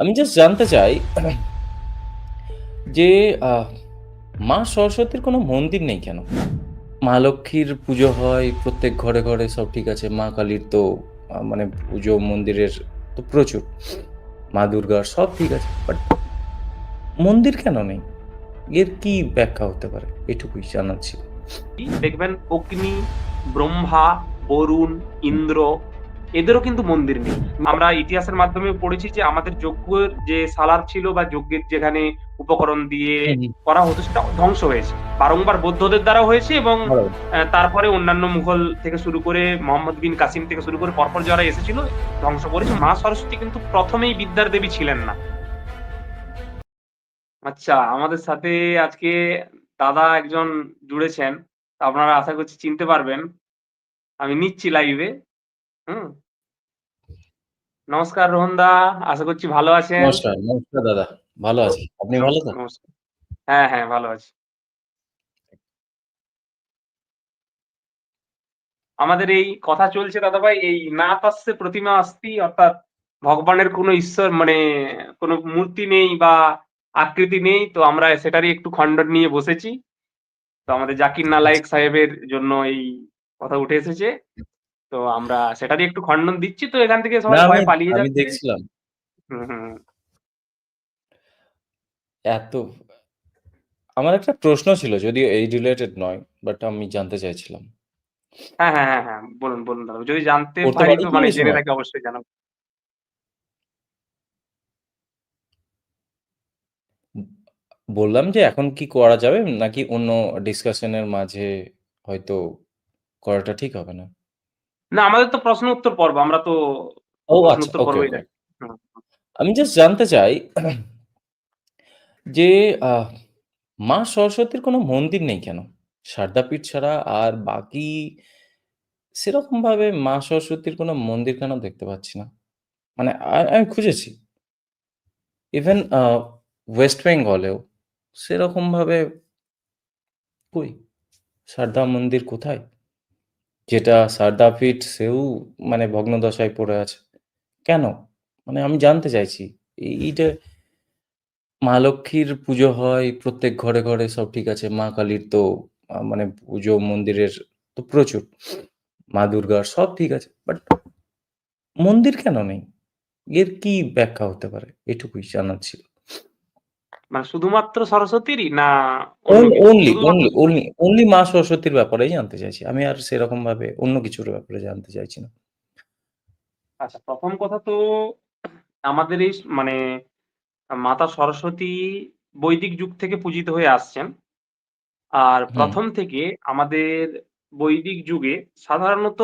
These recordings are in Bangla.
আমি জাস্ট জানতে চাই যে মা সরস্বতীর কোনো মন্দির নেই কেন? মা লক্ষ্মীর পুজো হয় প্রত্যেক ঘরে, ঘরে সব ঠিক আছে। মা কালীর তো মানে পুজো মন্দিরের তো প্রচুর। মা দুর্গার সব ঠিক আছে। বাট মন্দির কেন নেই? এর কি ব্যাখ্যা হতে পারে? এটুকুই জানার ছিল। দেখবেন অগ্নি, ব্রহ্মা, বরুণ, ইন্দ্র এদেরও কিন্তু মন্দির নেই। আমরা ইতিহাসের মাধ্যমে পড়েছি যে আমাদের যজ্ঞের যে সালার ছিল বা যজ্ঞের যেখানে উপকরণ দিয়ে হুম, হুম। করা হতো সেটা ধ্বংস হয়েছে। বারংবার বৌদ্ধদের দ্বারা হয়েছে এবং। তারপরে অন্যান্য মুঘল থেকে শুরু করে মোহাম্মদ বিন কাসিম থেকে শুরু করে পরপর যারা এসেছিল ধ্বংস করেছে। মা সরস্বতী কিন্তু প্রথমেই বিদ্যার দেবী ছিলেন না। আচ্ছা, আমাদের সাথে আজকে দাদা একজন জুড়েছেন। আপনারা আশা করছি চিনতে পারবেন। আমি নিচ্ছি লাইভে। হুম? নমস্কার রোহন দা। আশা করছি ভালো আছেন। নমস্কার, নমস্কার দাদা। ভালো আছি। আপনি ভালো তো? হ্যাঁ, হ্যাঁ ভালো আছি। আমাদের এই কথা চলছে দাদাভাই এই না তস্যে প্রতিমা অস্তি অর্থাৎ ভগবানের কোনো ঈশ্বর মানে কোনো মূর্তি নেই বা আকৃতি নেই। তো আমরা সেটারই একটু খণ্ডন নিয়ে বসেছি। তো আমাদের জাকির নালায়েক সাহেবের জন্য এই কথা উঠে এসেছে। তো আমরা সেটারই একটু খণ্ডন দিচ্ছি। তো এখান থেকে সবাই ভয়ে পালিয়ে আমি দেখছিলাম। এত আমার একটা প্রশ্ন ছিল যদিও এই রিলেটেড নয়। বাট আমি জানতে চাইছিলাম। হ্যাঁ, হ্যাঁ, হ্যাঁ, হ্যাঁ। বলুন, বলুন দাদা। যদি জানতে পারি তো মানে জেনে? থাকি অবশ্যই জানাব। বললাম যে এখন কি করা যাবে? নাকি অন্য ডিসকাশন এর মাঝে হয়তো করাটা ঠিক হবে না? না আমাদের তো প্রশ্ন উত্তর পর্ব। আমরা তো ও আচ্ছা। ওকে। আমি জাস্ট জানতে চাই যে মা সরস্বতীর কোনো মন্দির নেই কেন? সারদাপীঠ ছাড়া আর বাকি সেরকম ভাবে মা সরস্বতীর কোনো মন্দির কেন দেখতে পাচ্ছি না? মানে আমি খুঁজেছি। ইভেন ওয়েস্ট বেঙ্গলেও সেরকম ভাবে কই? সারদা মন্দির কোথায়? যেটা সারদাপীঠ সেও মানে ভগ্নদশায় পড়ে আছে। কেন? মানে আমি জানতে চাইছি। এই এইটা মা লক্ষ্মীর পুজো হয় প্রত্যেক ঘরে, ঘরে সব ঠিক আছে। মা কালীর তো মানে পুজো মন্দিরের তো প্রচুর। মা দুর্গার সব ঠিক আছে। বাট মন্দির কেন নেই? এর কি ব্যাখ্যা হতে পারে? এটুকুই জানার ছিল। মানে শুধুমাত্র সরস্বতীরই না only, only মা সরস্বতীর ব্যাপারেই জানতে চাইছি। আমি আর সেরকম ভাবে অন্য কিছুর ব্যাপারে জানতে চাইছি না। আচ্ছা প্রথম কথা তো আমাদের এই মানে মাতা সরস্বতী বৈদিক যুগ থেকে পূজিত হয়ে আসছেন। আর প্রথম থেকে আমাদের বৈদিক যুগে সাধারণত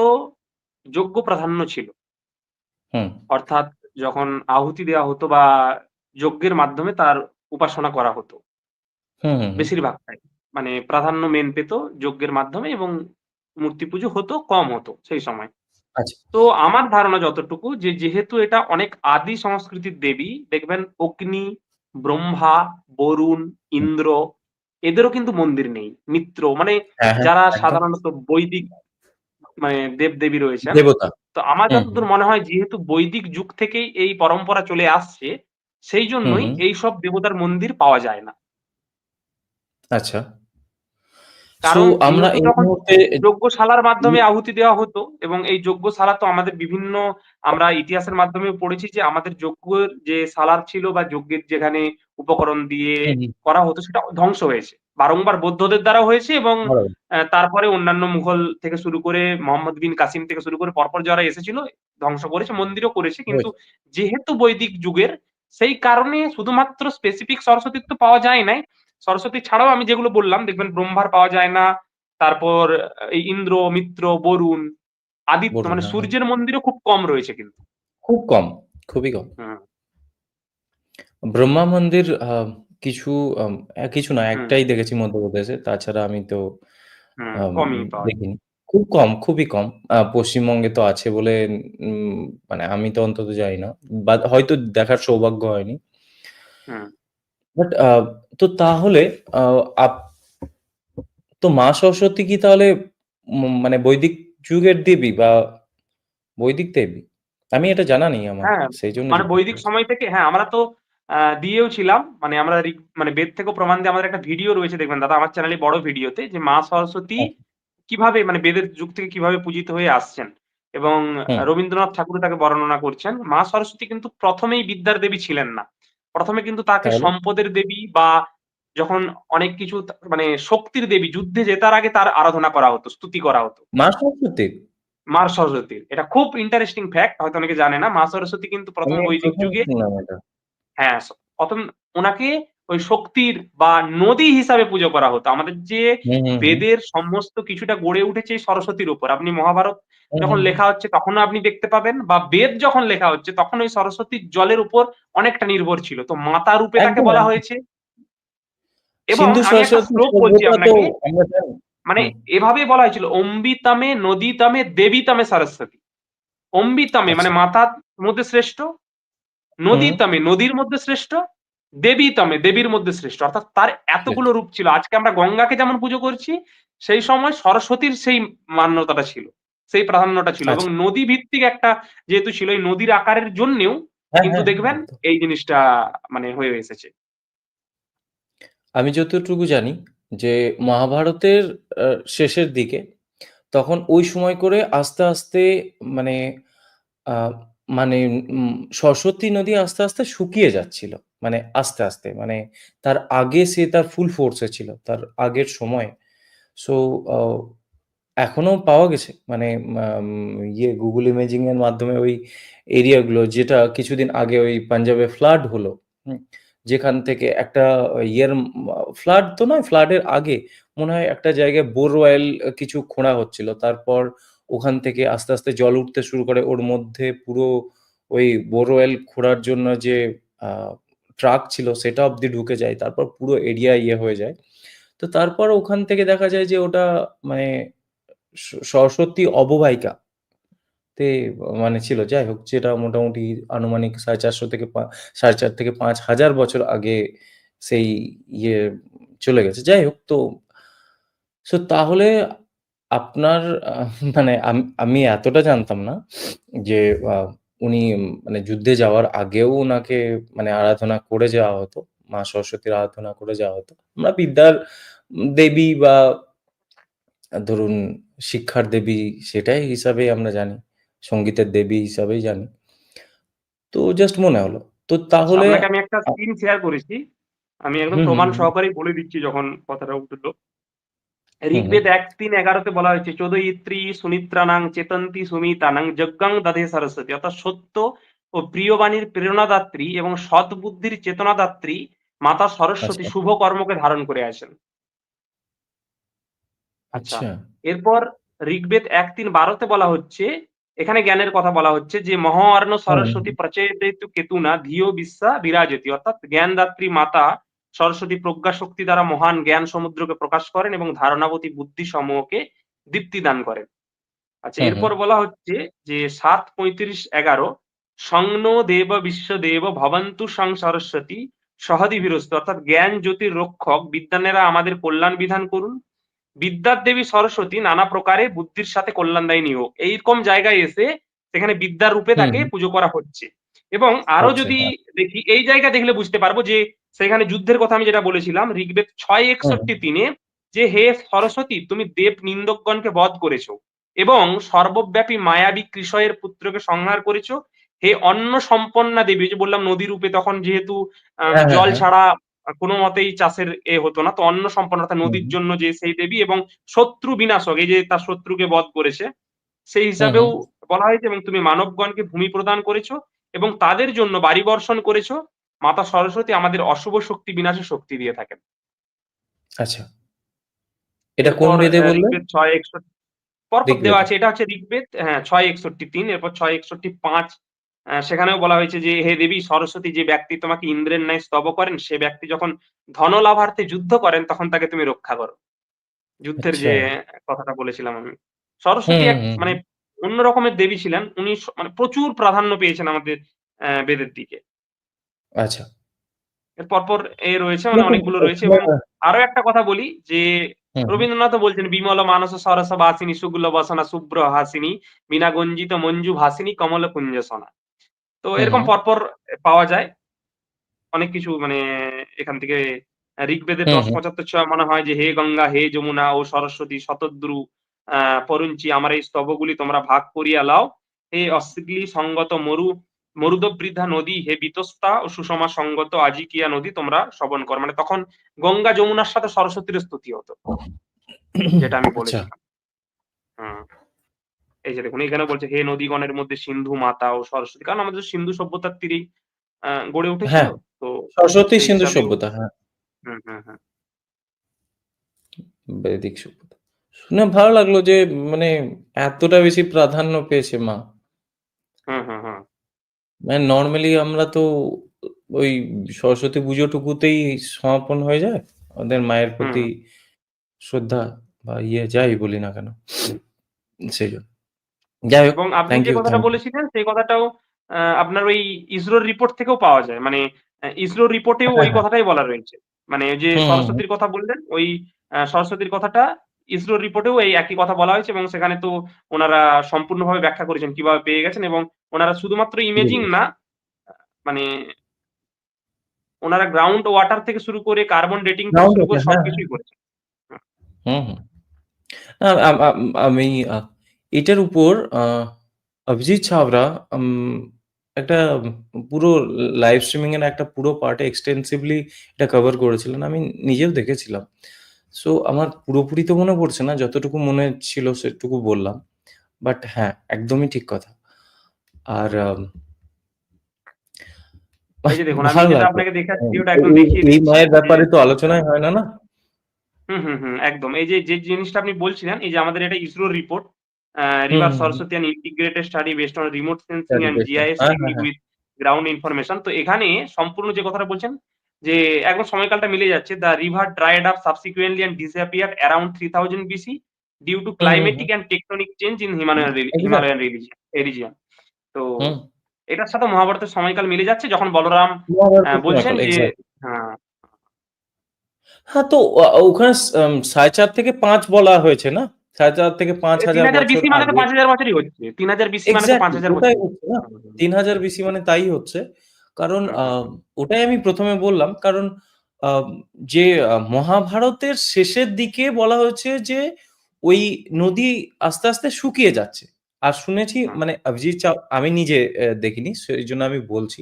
যজ্ঞ প্রাধান্য ছিল। অর্থাৎ যখন আহুতি দেওয়া হতো বা যজ্ঞের মাধ্যমে তার উপাসনা করা হতো। বেশিরভাগটাই। মানে প্রাধান্য মেন পেত যজ্ঞের মাধ্যমে এবং মূর্তি পুজো হতো, কম হতো সেই সময়। আচ্ছা। তো আমার ধারণা যতটুকু যে যেহেতু এটা অনেক আদি সংস্কৃতির দেবী, দেখবেন অগ্নি, ব্রহ্মা, বরুণ, ইন্দ্র এদেরও কিন্তু মন্দির নেই। মিত্র মানে হ্যাঁ, হ্যাঁ, যারা সাধারণত বৈদিক মানে দেব-দেবী রয়েছেন। দেবতা। তো আমার যতদূর মনে হয় যেহেতু বৈদিক যুগ থেকেই এই পরম্পরা চলে আসছে, সেই জন্যই হুম। এইসব দেবতার মন্দির পাওয়া যায় না। আচ্ছা। কারণ আমরা এই মুহূর্তে যজ্ঞশালার মাধ্যমে আহুতি দেওয়া হতো এবং এই যজ্ঞশালা তো আমাদের বিভিন্ন আমরা ইতিহাসের মাধ্যমেও পড়েছি যে আমাদের যজ্ঞের যে সালার ছিল বা যজ্ঞের যেখানে উপকরণ দিয়ে। করা হতো সেটা ধ্বংস হয়েছে। বারংবার বৌদ্ধদের দ্বারা হয়েছে এবং। তারপরে অন্যান্য মুঘল থেকে শুরু করে মোহাম্মদ বিন কাসিম থেকে শুরু করে পরপর যারা এসেছিল ধ্বংস করেছে, মন্দিরও করেছে। কিন্তু যেহেতু বৈদিক যুগের সেই কারণে শুধুমাত্র স্পেসিফিক সরস্বতীর তো পাওয়া যায় নাই। সরস্বতী ছাড়াও আমি যেগুলো বললাম দেখবেন ব্রহ্মার পাওয়া যায় না। তারপর এই ইন্দ্র, মিত্র, বরুণ, আদিত্য মানে হ্যাঁ, হ্যাঁ। সূর্যের মন্দিরও খুব কম রয়েছে কিন্তু। খুব কম, খুবই কম। ব্রহ্মা মন্দির কিছু কিছু না একটাই দেখেছি মধ্যপ্রদেশে। তাছাড়া আমি তো। দেখিনি। খুব কম, খুবই কম। আ পশ্চিমবঙ্গে তো আছে বলে উম মানে আমি তো অন্তত জানি না। বা হয়তো দেখার সৌভাগ্য হয়নি। হুম। বাট আ তো তাহলে আ আপ তো মা সরস্বতী কি তাহলে মানে বৈদিক যুগের দেবী বা বৈদিক দেবী? আমি এটা জানা নেই আমার। হ্যাঁ, সেইজন্য মানে জিজ্ঞেস বৈদিক করেছি। সময় থেকে হ্যাঁ, আমরা তো আ দিয়েও ছিলাম। মানে আমরা ঋগ মানে বেদ থেকেও প্রমাণ দিয়ে আমাদের একটা ভিডিও রয়েছে দেখবেন দাদা আমার চ্যানেলে বড় ভিডিওতে যে মা সরস্বতী আচ্ছা। কীভাবে মানে বেদের যুগ থেকে কীভাবে পূজিত হয়ে আসছেন। এবং রবীন্দ্রনাথ ঠাকুর তাকে বর্ণনা করছেন। মা সরস্বতী কিন্তু প্রথমেই বিদ্যার দেবী ছিলেন না। প্রথমে কিন্তু তাকে সম্পদের দেবী বা যখন অনেক কিছু মানে শক্তির দেবী যুদ্ধে জেতার আগে তার আরাধনা করা হতো, স্তুতি করা হতো। মা সরস্বতীর? মা সরস্বতীর। এটা খুব ইন্টারেস্টিং ফ্যাক্ট হয়তো অনেকে জানে না। মা সরস্বতী কিন্তু ১ম আমি বৈদিক যুগে হ্যাঁ, ১ম উনাকে ওই শক্তির বা নদী হিসাবে পুজো করা হতো। আমাদের যে। বেদের সমস্ত কিছুটা গড়ে উঠেছে সরস্বতীর উপর। আপনি মহাভারত যখন লেখা হচ্ছে তখনও আপনি দেখতে পাবেন বা বেদ যখন লেখা হচ্ছে তখন ওই সরস্বতীর জলের উপর অনেকটা নির্ভর ছিল। তো মাতা রূপে তাকে বলা হয়েছে। এবং। মানে হুম। এভাবেই বলা হয়েছিল অম্বিতামে নদীতামে দেবীতামে সরস্বতী। অম্বিতামে মানে আচ্ছা। মাতার মধ্যে শ্রেষ্ঠ। নদীতামে নদীর মধ্যে শ্রেষ্ঠ, দেবীতমে দেবীর মধ্যে শ্রেষ্ঠ। অর্থাৎ তার এতগুলো রূপ ছিল। আজকে আমরা গঙ্গাকে যেমন পুজো করছি, সেই সময় সরস্বতীর সেই মান্যতাটা ছিল। সেই প্রাধান্যটা ছিল এবং আচ্ছা। নদী ভিত্তিক একটা যেহেতু ছিল এই নদীর আকারের জন্যেও হ্যাঁ, কিন্তু হ্যাঁ, দেখবেন এই জিনিসটা মানে হয়ে এসেছে। আমি যতটুকু জানি যে মহাভারতের শেষের দিকে তখন ওই সময় করে আস্তে, আস্তে মানে মানে উম সরস্বতী নদী আস্তে, আস্তে শুকিয়ে যাচ্ছিল। মানে আস্তে, আস্তে মানে তার আগে সে তার ফুল ফোর্সে ছিল। তার আগের সময়ে। সো এখনও পাওয়া গেছে। মানে ইয়ে গুগল ইমেজিং এর মাধ্যমে ওই এরিয়াগুলো যেটা কিছুদিন আগে ওই পাঞ্জাবে ফ্লাড হলো। যেখান থেকে একটা ইয়ের ফ্লাড তো নয়, ফ্লাড এর আগে মনে হয় একটা জায়গায় বোরওয়েল কিছু খোঁড়া হচ্ছিল। তারপর ওখান থেকে আস্তে, আস্তে জল উঠতে শুরু করে। ওর মধ্যে পুরো ওই বোরওয়েল খোঁড়ার জন্য যে ট্রাক ছিল, সেটা অব্দি ঢুকে যায়। তারপর পুরো এরিয়া ইয়ে হয়ে যায়। তো তারপর ওখান থেকে দেখা যায় যে ওটা মানে সরস্বতী অববাহিকা তে মানে ছিল। যাই হোক, যেটা মোটামুটি আনুমানিক সাড়ে চারশো থেকে সাড়ে চার থেকে ৫০০০ বছর আগে সেই ইয়ে চলে গেছে। যাই হোক, তো, সো তাহলে আপনার মানে আমি এতটা জানতাম না যে উনি মানে যুদ্ধে যাওয়ার আগেও উনাকে মানে আরাধনা করে যাওয়া হতো। মা সরস্বতীর আরাধনা করে যাওয়া হতো। আমরা বিদ্যার দেবী বা ধরুন শিক্ষার দেবী সেটাই হিসাবেই আমরা জানি। সঙ্গীতের দেবী হিসাবেই জানি। তো জাস্ট মনে হলো। তো তাহলে আমি একটা স্ক্রিন শেয়ার করেছি। আমি একদম প্রমাণ হুম। সহকারেই বলে দিচ্ছি যখন কথাটা উঠল। ঋগ্বেদ ১-৩-১১ তে বলা হয়েছে চোদয়িত্রী সুনিত্রানাং চেতন্তি সুমিতানাং যজ্ঞং দধে সরস্বতী। অর্থাৎ সত্য ও প্রিয় বাণীর প্রেরণাদাত্রী এবং সৎ বুদ্ধির চেতনাদাত্রী মাতা সরস্বতী আচ্ছা, শুভ কর্মকে ধারণ করে আছেন। আচ্ছা। আচ্ছা। এরপর ঋগ্বেদ এক তিন বারোতে বলা হচ্ছে, এখানে জ্ঞানের কথা বলা হচ্ছে যে মহার্ণ সরস্বতী হুম। প্রচেদেতু কেতুনা ধিয়ো বিশ্বা বিরাজতি। অর্থাৎ জ্ঞানদাত্রী মাতা সরস্বতী প্রজ্ঞা শক্তি দ্বারা মহান জ্ঞান সমুদ্রকে প্রকাশ করেন এবং ধারণাবতী বুদ্ধি সমূহকে দীপ্তি দান করেন। আচ্ছা। এরপর বলা হচ্ছে যে ৭-৩৫-১১ সংনো দেব বিশ্বদেব ভবন্তু সং সরস্বতী সহদিভিরস্তু অর্থাৎ জ্ঞান জ্যোতির রক্ষক বিদ্যানেরা আমাদের কল্যাণ বিধান করুন। বিদ্যার দেবী সরস্বতী নানা প্রকারে বুদ্ধির সাথে কল্যাণদায়িনী নিয়োগ এইরকম জায়গায় এসে সেখানে বিদ্যার রূপে তাকে পুজো করা হচ্ছে। এবং আরও যদি হ্যাঁ। দেখি এই জায়গা দেখলে বুঝতে পারব যে সেখানে যুদ্ধের কথা আমি যেটা বলেছিলাম ঋগ্বেদ হুম, ৬-৬১-৩ যে হে সরস্বতী তুমি দেব নিন্দকগণকে বধ করেছ এবং সর্বব্যাপী মায়াবী কৃষয়ের পুত্রকে সংহার করেছ। হে অন্ন সম্পন্না দেবী যে বললাম নদী রূপে তখন যেহেতু হ্যাঁ, হ্যাঁ, জল হ্যাঁ। ছাড়া কোনো মতেই চাষের এ হতো না। তো অন্ন সম্পন্ন অর্থাৎ নদীর জন্য যে সেই দেবী এবং শত্রু বিনাশক এই যে তার শত্রুকে বধ করেছে। সেই হিসাবেও বলা হয়েছে এবং তুমি মানবগণকে ভূমি প্রদান করেছ এবং তাদের জন্য বাড়ি বর্ষণ করেছ। মাতা সরস্বতী আমাদের অশুভ শক্তি বিনাশে শক্তি দিয়ে থাকেন। আচ্ছা। এটা কোন বেদে বললেন? ঋগ্বেদ ৬-৬১ পরপর দেওয়া আছে। এটা হচ্ছে ঋগ্বেদ হ্যাঁ ৬-৬১-৩ এরপর ৬-৬১-৫ অ্যা সেখানেও বলা হয়েছে যে, "হে দেবী সরস্বতী যে ব্যক্তি তোমাকে ইন্দ্রের ন্যায় স্তব করেন, সে ব্যক্তি যখন ধন লাভার্থে যুদ্ধ করেন তখন তাকে তুমি রক্ষা করো।" যুদ্ধের আচ্ছা। যে কথাটা বলেছিলাম আমি। সরস্বতী এক মানে। অন্য রকমের দেবী ছিলেন। উনি মানে প্রচুর প্রাধান্য পেয়েছেন আমাদের বেদের দিকে। আচ্ছা। এর পরপর এ রয়েছে মানে অনেকগুলো রয়েছে এবং আরও একটা কথা বলি যে হুম। বলছেন, "বিমল মানস সরস বাসিনী সুগুল বসনা শুভ্র হাসিনী, বীণা গঞ্জিত মঞ্জু ভাসিনী কমল কুঞ্জ সনা।" তো এরকম পরপর পাওয়া যায়। অনেক কিছু মানে এখান থেকে ঋগ্বেদের হুম। ১০:৭৫ ছয় মনে হয় যে, "হে গঙ্গা, হে যমুনা ও সরস্বতী শতদ্রু পরঞ্চি আমার এই স্তবগুলি তোমরা ভাগ করিয়া লাও হে অস্নিগ্ধি সঙ্গত মরু মরুদবৃদ্ধা নদী, হে বিতস্তা ও সুষমা সঙ্গত আজিকিয়া নদী তোমরা শ্রবণ করো।" মানে তখন গঙ্গা, যমুনার সাথে সরস্বতীর স্তুতি হতো। যেটা আমি আচ্ছা। বলেছিলাম। এই যে দেখুন এখানে বলছে, "হে নদীগণের মধ্যে সিন্ধু মাতা ও সরস্বতী।" কারণ আমাদের সিন্ধু সভ্যতার তীরেই গড়ে উঠেছিল। হ্যাঁ, তো সরস্বতী সিন্ধু সভ্যতা। হ্যাঁ, হুম, হুম, হুম। বৈদিক সভ্যতা। শুনে ভালো লাগল যে মানে এতটা বেশি প্রাধান্য পেয়েছে মা। হুম, হুম, হুম। মানে নরমালি আমরা তো ওই সরস্বতী পুজোটুকুতেই সমাপন হয়ে যায়। আমাদের মায়ের প্রতি শ্রদ্ধা বা ইয়ে যাই বলি না কেন। সেইজন্য। যাই হোক, এবং আপনি যে কথাটা বলেছিলেন সেই কথাটাও আপনার ওই ইসরোর রিপোর্ট থেকেও পাওয়া যায়। মানে ইসরোর রিপোর্টেও হ্যাঁ, ওই হ্যাঁ। কথাটাই বলা রয়েছে। মানে যে। সরস্বতীর কথা বললেন, ওই সরস্বতীর কথাটা ইসরোর রিপোর্টেও এই একই কথা বলা হয়েছে এবং সেখানে তো উনারা সম্পূর্ণভাবে ব্যাখ্যা করেছেন কীভাবে পেয়ে গেছেন এবং ওনারা শুধুমাত্র ইমেজিং না, মানে ওনারা গ্রাউন্ড ওয়াটার থেকে শুরু করে কার্বন ডেটিং শুরু করে। সবকিছুই করেছেন। হুম, আম এটার উপর অভিজিৎ উম একটা পুরো লাইভ স্ট্রিমিং এর একটা পুরো পার্টে এক্সটেনসিভলি এটা কভার করেছিলেন। আমি নিজেও দেখেছিলাম। সো আমার পুরোপুরি তো মনে পড়ছে না। যতটুকু মনে ছিল সেটুকু বললাম। বাট হ্যাঁ, একদমই ঠিক কথা। আর এই যে দেখুন আমি ভালো যেটা লাগল। আপনাকে দেখাচ্ছি হুম, ওটা একদম এই দেখিয়ে এই দিচ্ছি মায়ের ব্যাপারে তো আলোচনাই হয় না, না? হুম, হুম, একদম। এই যে, যে জিনিসটা আপনি বলছিলেন, এই যে আমাদের এটা ইসরোর report, river. Saraswati an integrated study based on remote sensing and GIS হ্যাঁ, হ্যাঁ, হ্যাঁ। With ground information. তো এখানে সম্পূর্ণ যে কথাটা বলছেন যে, একদম সময়কালটা মিলে যাচ্ছে। The river dried up subsequently and disappeared around 3000 BC due to. Climatic and tectonic change in Himalayan Himalayan religion region. তো এটার সাথে মহাভারতের সময়কাল মিলে যাচ্ছে যখন বলরাম বলছেন যে হ্যাঁ, হ্যাঁ, তো ওখানে স আম ৪.৫ থেকে ৫ বলা হয়েছে না? ৪.৫ থেকে এ ৫,০০০ 3000 বছর বিসি মানে তো আগে 5000 বছরই হচ্ছে। 3000 বিসি মানে তো এক্সাক্টলি 5000 ওটাই হচ্ছে। হচ্ছে না। হুম, হুম, ৩০০০ বিসি মানে তাই হচ্ছে। কারণ হুম, হুম, ওটাই আমি প্রথমে বললাম। কারণ যে মহাভারতের শেষের দিকে বলা হয়েছে যে, ওই নদী আস্তে, আস্তে শুকিয়ে যাচ্ছে। আর শুনেছি মানে অভিজিৎ চা আমি নিজে দেখিনি সেই জন্য আমি বলছি।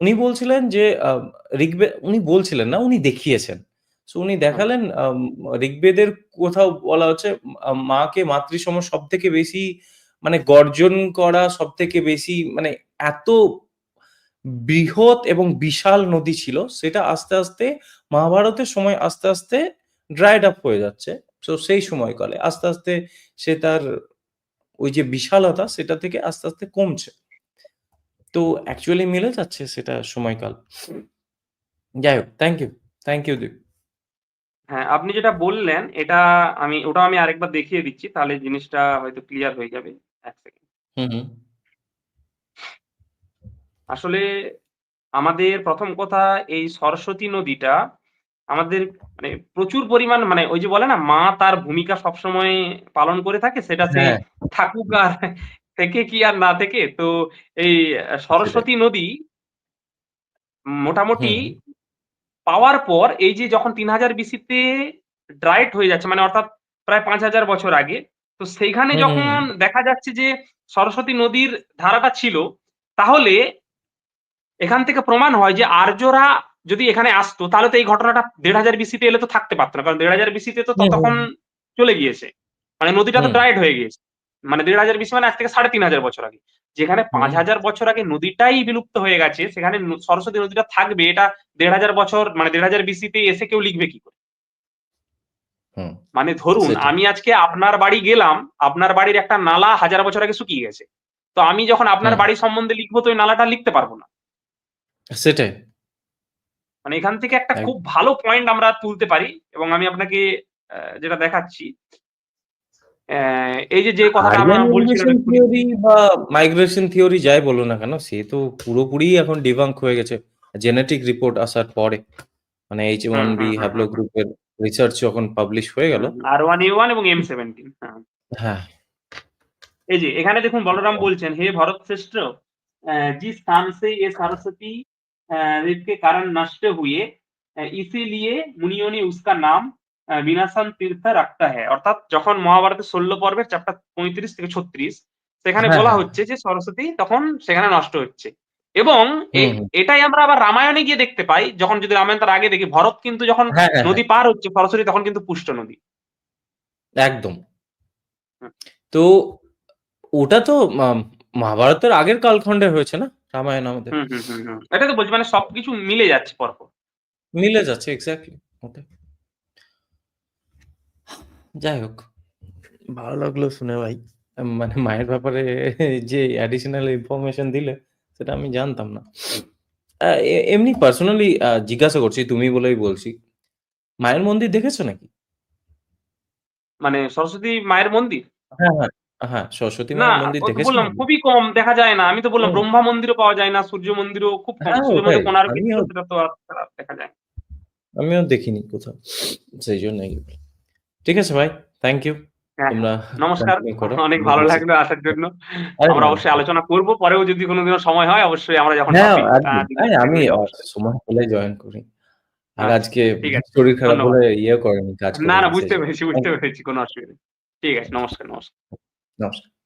উনি বলছিলেন যে আ ঋগ্বে উনি বলছিলেন না, উনি দেখিয়েছেন। সো উনি দেখালেন ঋগ্বেদের কোথাও বলা হচ্ছে মাকে মাতৃসম সবথেকে বেশি মানে গর্জন করা সব থেকে বেশি মানে এত বৃহৎ এবং বিশাল নদী ছিল, সেটা আস্তে, আস্তে মহাভারতের সময় আস্তে, আস্তে ড্রাইড আপ হয়ে যাচ্ছে। তো সেই সময়কালে আস্তে, আস্তে সে তার ওই যে বিশালতা সেটা থেকে আস্তে, আস্তে কমছে। তো অ্যাকচুয়ালি মিলে যাচ্ছে সেটা সময়কাল। যাই হোক, thank you. Thank you Deep. হ্যাঁ, আপনি যেটা বললেন এটা আমি ওটা আমি আরেকবার দেখিয়ে দিচ্ছি। তাহলে জিনিসটা হয়তো ক্লিয়ার হয়ে যাবে। ১ সেকেন্ড। হু, হু। আসলে আমাদের প্রথম কথা এই সরস্বতী নদীটা আমাদের মানে প্রচুর পরিমাণ মানে ওই যে বলে না মা তার ভূমিকা সবসময় পালন করে থাকে সেটা সে থাকুক আর থেকে কি আর না থেকে। তো এই সরস্বতী নদী মোটামুটি পাওয়ার পর এই যে যখন ৩০০০ বিসিতে ড্রাইট হয়ে যাচ্ছে মানে অর্থাৎ প্রায় ৫০০০ বছর আগে। তো সেইখানে যখন দেখা যাচ্ছে যে সরস্বতী নদীর ধারাটা ছিল, তাহলে এখান থেকে প্রমাণ হয় যে আর্যরা যদি এখানে আসতো তাহলে তো এই ঘটনাটা ১৫০০ বিসিতে এলে তো থাকতে পারত না। কারণ ১৫০০ বিসিতে তো ততক্ষণ চলে গিয়েছে। মানে নদীটা তো ড্রাইড হয়ে গিয়েছে। মানে ১৫০০ বিসি মানে আজ থেকে ৩৫০০ বছর আগে। যেখানে পাঁচ হাজার বছর আগে নদীটাই বিলুপ্ত হয়ে গেছে, সেখানে সরস্বতী নদীটা থাকবে এটা ১৫০০ বছর মানে ১৫০০ বিসিতে এসে কেউ লিখবে কি করে? মানে ধরুন আমি আজকে আপনার বাড়ি গেলাম, আপনার বাড়ির একটা নালা হাজার বছর আগে শুকিয়ে গেছে। তো আমি যখন আপনার বাড়ি সম্বন্ধে লিখব তো ওই নালাটা লিখতে পারব না। সেটাই। মানে এখান থেকে একটা খুব ভালো পয়েন্ট আমরা তুলতে পারি এবং আমি আপনাকে যেটা দেখাচ্ছি এই যে যে কথাটা আমরা থিওরি বা মাইগ্রেশন থিওরি যাই বলো না কেন সে তো পুরোপুরি এখন ডিবাঙ্ক হয়ে গেছে। জেনেটিক রিপোর্ট আসার পরে মানে এইচ ওয়ান বি হ্যাপ্লো গ্রুপের রিসার্চ যখন পাবলিশ হয়ে গেল। আর ওয়ান এ ওয়ান এবং এম সেভেন্টিন হ্যাঁ।, হ্যাঁ। এই যে এখানে দেখুন বলরাম বলছেন হে ভরত শ্রেষ্ঠ জিস স্থান সে এ সরস্বতী सरस्वती अ, ऋत के कारण नष्ट हुए अ, इसीलिए मुनियों ने उसका नाम अ, বিনাশন তীর্থ রাখতা হ্যায়। অর্থাৎ যখন মহাভারতের ১৬ পর্বের চ্যাপ্টার ৩৫ থেকে ৩৬ সেখানে হ্যাঁ, বলা হ্যাঁ। হচ্ছে যে সরস্বতী তখন সেখানে নষ্ট হচ্ছে। এবং এ হুম, হুম। এটাই আমরা আবার রামায়ণে গিয়ে দেখতে পাই। যখন যদি রামায়ণ তার আগে দেখি ভরত কিন্তু যখন হ্যাঁ, হ্যাঁ, নদী পার হচ্ছে সরাসরি তখন কিন্তু পুষ্ট নদী। একদম। হুম। তো ওটা তো মা মহাভারতের আগের কালখণ্ডে হয়েছে না? রামায়ণ আমাদের। এটাই তো বলছি মানে সবকিছু মিলে যাচ্ছে পরপর। মিলে যাচ্ছে এক্স্যাক্টলি ওটাই। যাই হোক, ভালো লাগল শুনে ভাই। মানে মায়ের ব্যাপারে যে অ্যাডিশনাল ইনফরমেশন দিলে সেটা আমি জানতাম না। এমনি পার্সোনালি জিজ্ঞাসা করছি তুমি বলেই বলছি। মায়ের মন্দির দেখেছ নাকি? মানে সরস্বতী মায়ের মন্দির? হ্যাঁ, হ্যাঁ। হ্যাঁ, সরস্বতী না, মায়ের মন্দির দেখেছ বললাম খুবই কম দেখা যায় না। আমি তো বললাম ব্রহ্মা মন্দিরও পাওয়া যায় না, সূর্য মন্দিরও খুব কম। হ্যাঁ, সূর্য মন্দির আমিও সেটা তো আর আর দেখা যায় না। আমিও দেখিনি কোথাও। সেইজন্যই। ঠিক আছে ভাই। Thank you. হ্যাঁ, তোমরা নমস্কার। করো। অনেক ভালো লাগল আসার জন্য। আরে আমরা না, অবশ্যই আলোচনা করব। পরেও যদি কোনদিনও সময় হয় অবশ্যই আমরা যখন হ্যাঁ, একদম। আমি। সময় পেলে জয়েন করি। আর আচ্ছা, আজকে ঠিক আছে। শরীর খারাপ ধন্যবাদ। বলে ইয়ে করেনি, কাজ না, না করিনি বুঝতে। পেরেছি, বুঝতে পেরেছি। কোনো অসুবিধা নেই। ঠিক আছে। নমস্কার, নমস্কার। নমস্কার।